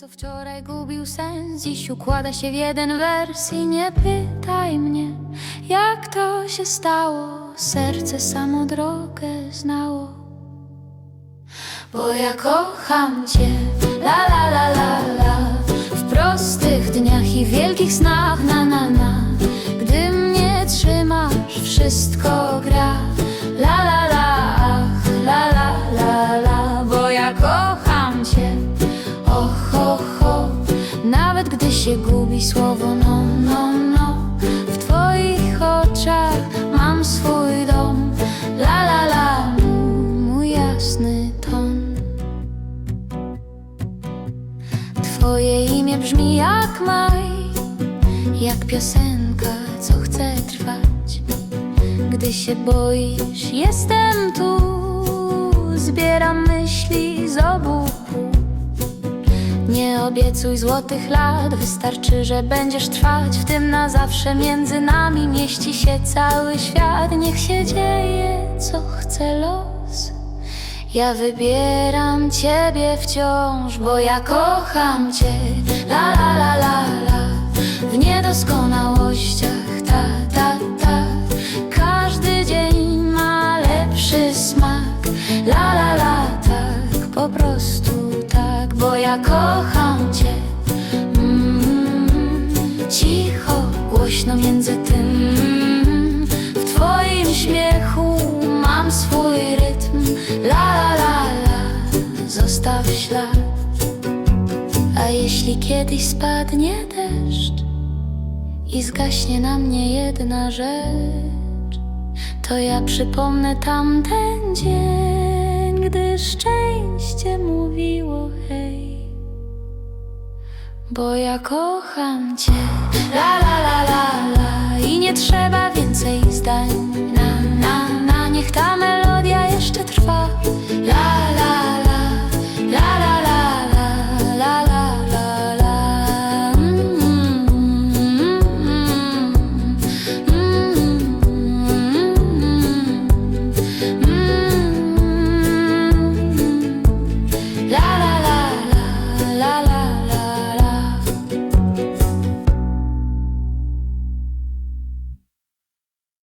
Co wczoraj gubił sens, dziś układa się w jeden wers I nie pytaj mnie, jak to się stało. Serce samo drogę znało. Bo ja kocham cię, la la la la la. W prostych dniach i wielkich snach, na na na. Gdy mnie trzymasz, wszystko gra. La la la, ach, la la la la. Bo ja kocham cię, och, och, Nawet gdy się gubi słowo no, no, no W twoich oczach mam swój dom. La la la, mój jasny ton. Twoje imię brzmi jak maj Jak piosenka, co chce trwać. Gdy się boisz, jestem tu. Zbieram myśli z obu Nie obiecuj złotych lat Wystarczy, że będziesz trwać W tym na zawsze. Między nami Mieści się cały świat. Niech się dzieje, co chce los. Ja wybieram ciebie wciąż, bo ja kocham cię. La la la la la. W niedoskonałościach ja kocham cię. Mm, Cicho, głośno między tym. W twoim śmiechu mam swój rytm. La la la la, zostaw ślad. A jeśli kiedyś spadnie deszcz I zgaśnie na mnie jedna rzecz To ja przypomnę tamten dzień Gdy szczęście Bo ja kocham cię. La la la la la. I nie trzeba więcej zdań. Na na na. Niech ta melodia jeszcze trwa. La la